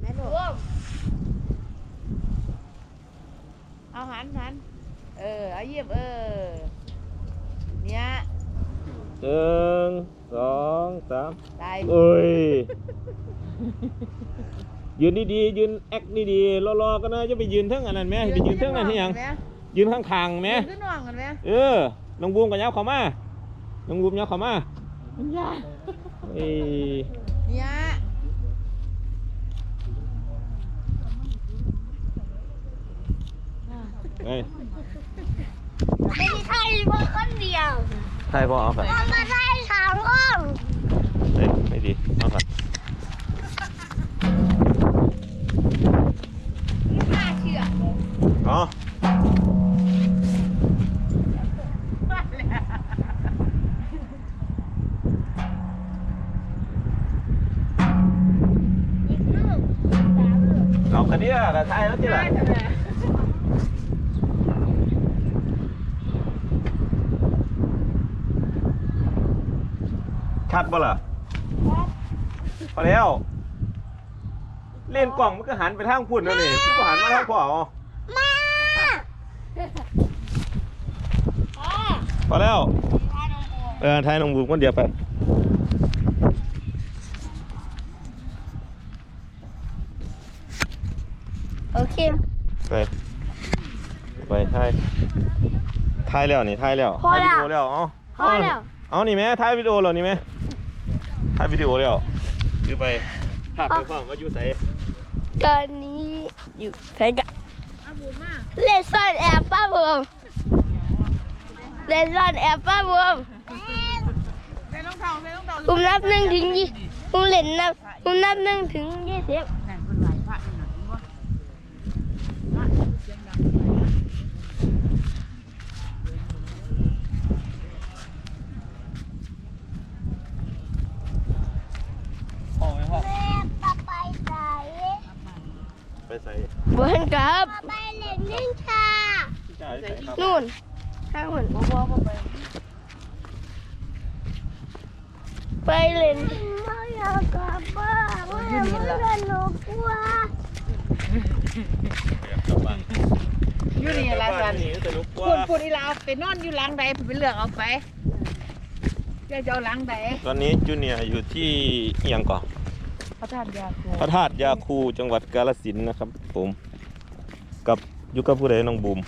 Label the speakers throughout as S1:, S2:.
S1: แม่ลูกเอาหันหันเออเอาเยี่ยมเออเนี่ย
S2: หนึ่งสองสาม
S1: ได้
S2: เอ้ย ยืนดีๆยืนแอคดีๆรอๆก็นะจะไปยืนเทั้งอันนั้นไหมไปยืนเทั้งนั้นที่ยัง
S1: ไหม
S2: ยืนข้างๆไหม
S1: ยืนขึ้นน่องกันไหม
S2: เออน้องบูมกับยับเขามาน้องบูมยับเขามา
S1: มันยาก
S2: เอ้ย
S1: เนี่ย
S2: เอ้ย
S3: ไม่ใช่เพื่อนคนเดียว
S2: ใช่พ่อเอาไป
S3: มันมาได้สามคน
S2: เอ้ยไม่ดีเอาไป
S3: น่าเชื่อ
S2: อ๋อ
S3: อีกลูกสามลูก
S2: เอาคันนี้ละใช่แล้วจีละ ชัดบ่ล่ะพอแล้ว เล่นกล่องมันก็หันไปทางพุ่นแล้วนี่ที่หันมาทางพ่อเอา
S3: มาพ่อ
S2: พอแล้ว
S3: พาน้องโบ
S2: เออไทยน้องบูมคนเดียวไป
S3: โอเค
S2: ไปไปไทยไทยแล้วนี่ไทยแล้ว
S3: พอ
S2: ถ่าย
S3: แล้
S2: วิ
S3: ว
S2: ดีโอแล้วเอา
S3: พอแล้ว
S2: เอานี่แม่ถ่ายวิดีโอแล้วนี่แม่ถ่ายวิดีโอแล้วอยู่ไปภาพไปฟังก็อยู่ใส่
S3: ตอนนี้อยู่ไหนกัน
S1: เอาบุญมา
S3: เล่นซ่อนแอบป้าบวมเล่นซ่อนแอบป้าบวม
S1: ใส่รองเท้าใส่รองเท้า
S3: ผมนับหนึ่งถึงยี่ผมเล่นนับผมนับหนึ่งถึงยี่สิบ
S1: นั่นคนไหวพระนี่หน่อยว่าพระเสียงดัง
S2: พ่อไหมพ่อ
S3: แม่ปาไปไหน
S2: ไปใส่
S3: บนครับปาไปเล่นนิ่งชา
S2: ที่จ่ายใส่ครับ
S3: นู่นข้างหุ่น
S1: บ่บ่บ่ไป
S3: ไปเล่นไม่อยากกลับบ้านไม่อยากเล่นหนูกลัว
S2: กลับบ้าน
S1: อยู่นี่ละสัน
S2: นี่สนุกก
S1: พู
S2: ว่า
S1: ดพูดอีลาเอาไปนอนอยู่หลังใดผมไปเลือกเอาไปเจะจะเอาหลังใด
S2: ตอนนี้จูเนียร์อยู่ที่เอียงก่อน
S1: พระธาตุยาคู
S2: พระธาตุยาคูจังหวัดกาฬสินธุ์นะครับผม กับอยู่กับผู้ใดน้องบูม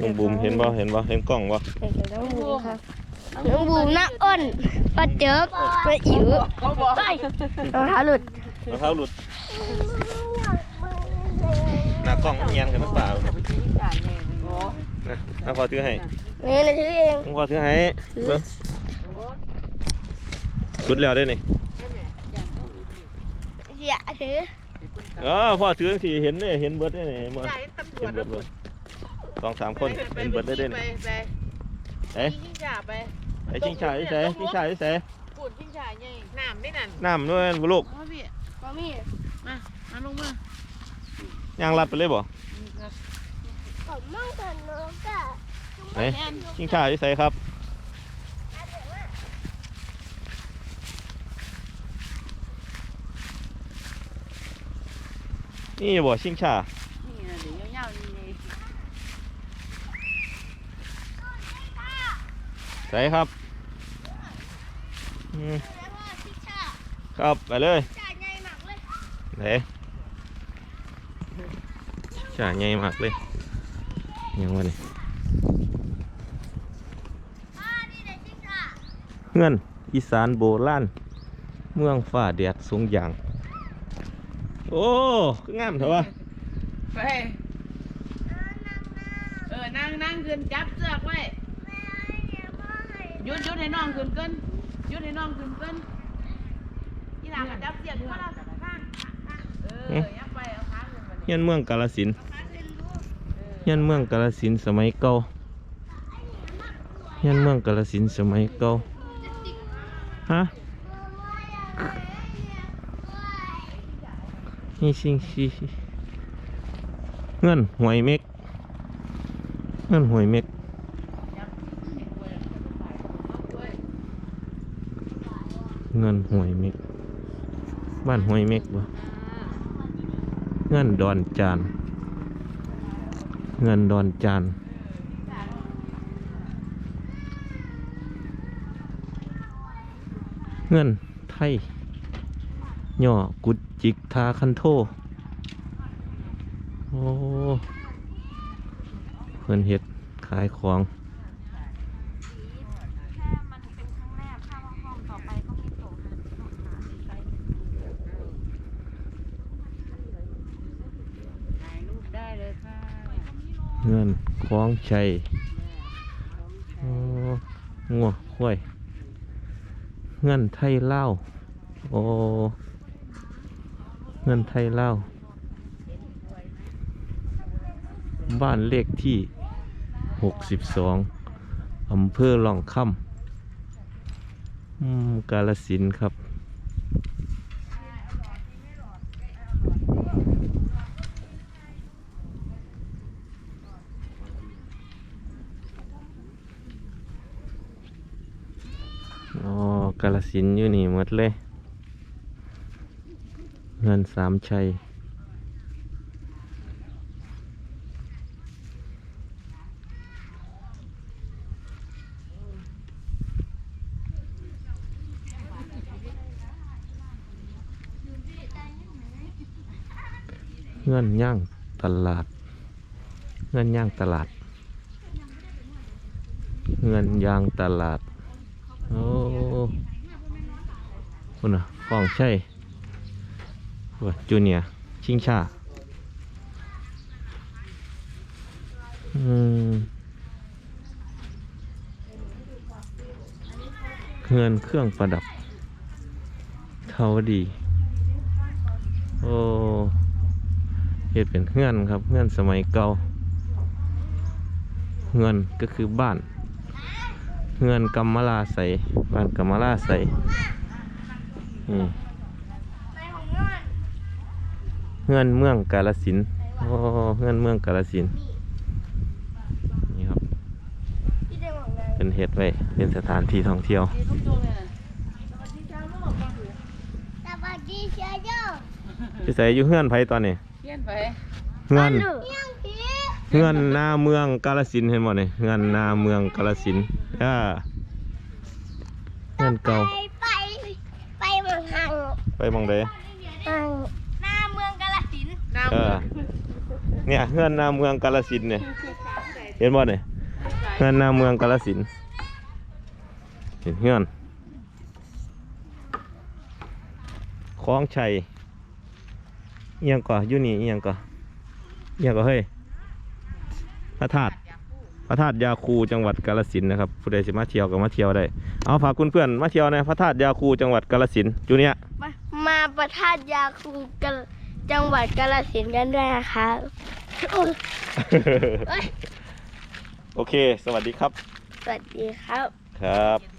S2: น้องบูมเห็นบ่เห็นบ่เห็นกล้องบ่
S3: เด็กน้องบูมครับน้องบูมหน้าอ้นปลาเจิกปลาอิ๋ว
S1: เขาบอก
S3: รองเท้าหลุด
S2: รองเท้าหลุดหน้ากล้องเอียงกันหรือเปล่านะเอาพอถือให้
S3: นี่นะชื่อเอง
S2: ผมขอถือให้เบิ่งสุดแล้วได้อนี่
S3: เสียถือ
S2: เออพ่อถือสิเห็นเลยเห็นเบิดได้นี่เห็นบ่
S1: ใช่ตำรว
S2: เห็
S1: จ
S2: นเบิดเบิดสองสามคนเห็นเบิดได้ได้
S1: ไป
S2: นี่
S1: ไป
S2: เอ้ย
S1: ชิงชาไป
S2: ไอ้ชิงชายใส่ชิงชายใส่
S1: ปูดชิงชาใหญ่น้ำไม่นั่น
S2: น้ำด้วยบุลูก
S1: มาพี่
S3: มามี
S1: มามาลงมา
S2: ย่างลัดไปเลยบ่
S3: ผมมั่งแต่นกอะ
S2: ไหนชิงชายใส่ครับ นี่บ่ชิงชา
S1: นี่นะเดี๋ยวยาวๆนี่
S2: ใส่ครับอืม
S3: แล้วก็ชิชา
S2: ครับไปเลย
S3: จ่ายใหญ่มากเลย
S2: ไหนชาใหญ่มากเลยยังวะนี่
S3: อ่านี่เลยชิชา
S2: เงื่อนอีสานโบราณเมืองฝ่าแดดสูงอย่าง โอ้คืองามเถอะวะ
S1: ไปเออนั่งนั่งขึ้นจับเสือกไว้
S3: แม่เดี๋ยวมาให้
S1: หยุดหยุดให้น้องขึ้นเกินหยุดให้น้องขึ้นเกินยี่หลังจับเสียงมาแล้วข้างเออยับไปเอาขาขึ้นมา
S2: เฮียนเมืองกาลสินธุ์
S3: มาเรียนรู้
S2: เฮียนเมืองกาลสินธุ์สมัยเก่าเฮียนเมืองกาลสินธุ์สมัยเก่าฮะ นี่สิ่งที่เงื่อนหวยเม็กเงื่อนหวยเม็กเงินหวยเม็กบ้านหวยเม็กบ่เงินดอนจาน เงินดอนจานเงินไทย ย่อกุดจิกทาคันโทโอ้เพิ่นเฮ็ดขายของ
S3: เป็นครั้งแรกถ้าว่าห้องต่อไปก็ไม่ตกนะต้องหาดีไซน์
S1: ถ่ายรูปได้เลยค่ะ
S2: เงินคล้องชัยโอ้งัวข้วย เงินไทยเล่า โอ้ เงินไทยเล่าบ้านเลขที่หกสิบสองอำเภอหลองค่ำกาลสินครับ อ๋อกาลสินอยู่นี่หมดเลย เงินสามชัย เงินย่างตลาด เงินย่างตลาด เงินยางตลาด โอ้คุณน่ะฟองใช่ จูเนียชิงชาอืมเงินเครื่องประดับ เท่าดี โอ้เฮ็ดเป็นเงื่อนครับเงื่อนสมัยเก่าเงื่อนก็คือบ้านเงินกำมะลาใสบ้านกำมะลาใส
S3: องเงิน
S2: เงินเมืองกาลสินธุ์โอ้เงินเมืองกาลสินธุ์นี่ครับ
S3: ที่ได้ของเงิน
S2: เป็นเฮ็ดไว้ เป็นสถานที่ท่องเที่ยว
S1: ดีทุกตัวเลยนะสวัสดีจ้าลูกก่อนอยู่
S3: สวัสดีเชียร์เจ้า
S2: พี่ใส่อยู่เฮือนไผตอนนี้
S1: เขียนไป
S2: เงิน
S3: ยังผี
S2: เงินหน้าเมืองกาลสินธุ์เห็นบ่นี่เงินหน้าเมืองกาลสินธุ์อ่าเงินเก่า
S3: ไปไปไปเมืองหัง
S2: ไปหมองใด
S3: หังหน้าเมืองกาฬสิ น้ำ
S2: เออเนี่ยเงินหน้าเมืองกาลสินธุ์เนี่ยเห็นบ่เนี่ยเงินหน้าเมืองกาลสินธุ์เห็นเฮือนคลองชัยเอียงก่ออยู่นี่เอียงก่อเอียงก่อเฮ้ยพระธาตุ พระธาตุยาคูจังหวัดกาฬสินธุ์นะครับผู้ใดสิมาเที่ยวก็มาเที่ยวได้เอาฝากคุณเพื่อนมาเที่ยวในพระธาตุยาคูจังหวัดกาฬสินธุ์จุเนี่ย
S3: มาประทาดยาคูกัน จังหวัดกาฬสินธุ์กันด้วยนะคะโอ้ยเอ้ย
S2: โอเค สวัสดีครับ
S3: สวัสดีครับ
S2: ครับ
S1: เขียน